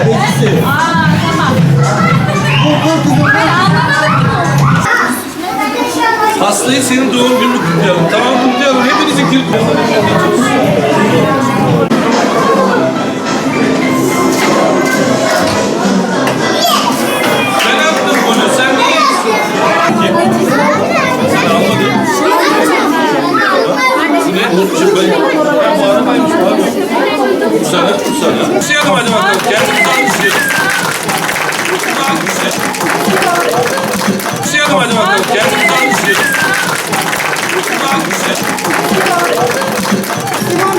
Alex'i. Aa tamam. Hastayı senin doğum gününü kutlayalım. Tamam kutlayalım. Hepinizin kutlayalım. Şimdi ben Alkışlayalım hadi bakalım. Kendimizi alkışlayalım. Kendimizi alkışlayalım.